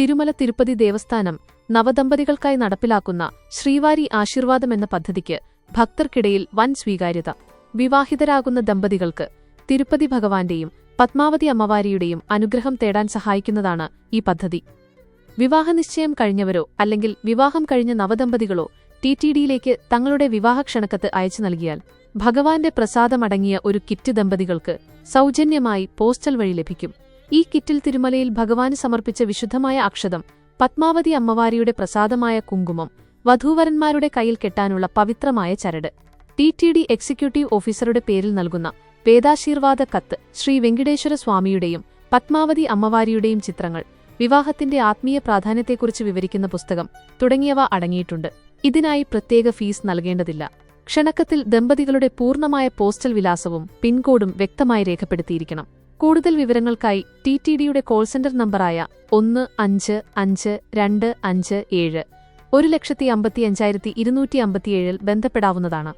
തിരുമല തിരുപ്പതി ദേവസ്ഥാനം നവദമ്പതികൾക്കായി നടപ്പിലാക്കുന്ന ശ്രീവാരി ആശീർവാദം എന്ന പദ്ധതിക്ക് ഭക്തർക്കിടയിൽ വൻ സ്വീകാര്യത. വിവാഹിതരാകുന്ന ദമ്പതികൾക്ക് തിരുപ്പതി ഭഗവാന്റെയും പത്മാവതി അമ്മവാരിയുടെയും അനുഗ്രഹം തേടാൻ സഹായിക്കുന്നതാണ് ഈ പദ്ധതി. വിവാഹനിശ്ചയം കഴിഞ്ഞവരോ അല്ലെങ്കിൽ വിവാഹം കഴിഞ്ഞ നവദമ്പതികളോ ടി ടി ഡിയിലേക്ക് തങ്ങളുടെ വിവാഹക്ഷണക്കത്ത് അയച്ചു നൽകിയാൽ ഭഗവാന്റെ പ്രസാദമടങ്ങിയ ഒരു കിറ്റ് ദമ്പതികൾക്ക് സൗജന്യമായി പോസ്റ്റൽ വഴി ലഭിക്കും. ഈ കിറ്റിൽ തിരുമലയിൽ ഭഗവാന് സമർപ്പിച്ച വിശുദ്ധമായ അക്ഷതം പത്മാവതി അമ്മവാരിയുടെ പ്രസാദമായ കുങ്കുമം വധൂവരന്മാരുടെ കയ്യിൽ കെട്ടാനുള്ള പവിത്രമായ ചരട്. ടി ടി ഡി എക്സിക്യൂട്ടീവ് ഓഫീസറുടെ പേരിൽ നൽകുന്ന വേദാശീർവാദ കത്ത് ശ്രീ വെങ്കിടേശ്വര സ്വാമിയുടെയും പത്മാവതി അമ്മവാരിയുടെയും ചിത്രങ്ങൾ വിവാഹത്തിന്റെ ആത്മീയ പ്രാധാന്യത്തെക്കുറിച്ച് വിവരിക്കുന്ന പുസ്തകം തുടങ്ങിയവ അടങ്ങിയിട്ടുണ്ട്. ഇതിനായി പ്രത്യേക ഫീസ് നൽകേണ്ടതില്ല. ക്ഷണക്കത്തിൽ ദമ്പതികളുടെ പൂർണമായ പോസ്റ്റൽ വിലാസവും പിൻകോഡും വ്യക്തമായി രേഖപ്പെടുത്തിയിരിക്കണം. കൂടുതൽ വിവരങ്ങൾക്കായി ടി ടി ഡിയുടെ കോൾ സെന്റർ നമ്പറായ ഒന്ന് അഞ്ച് അഞ്ച് രണ്ട് അഞ്ച് ഏഴ്. ഒരു ലക്ഷത്തി അമ്പത്തി അഞ്ചായിരത്തി ഇരുന്നൂറ്റി അമ്പത്തിയേഴിൽ ബന്ധപ്പെടാവുന്നതാണ്.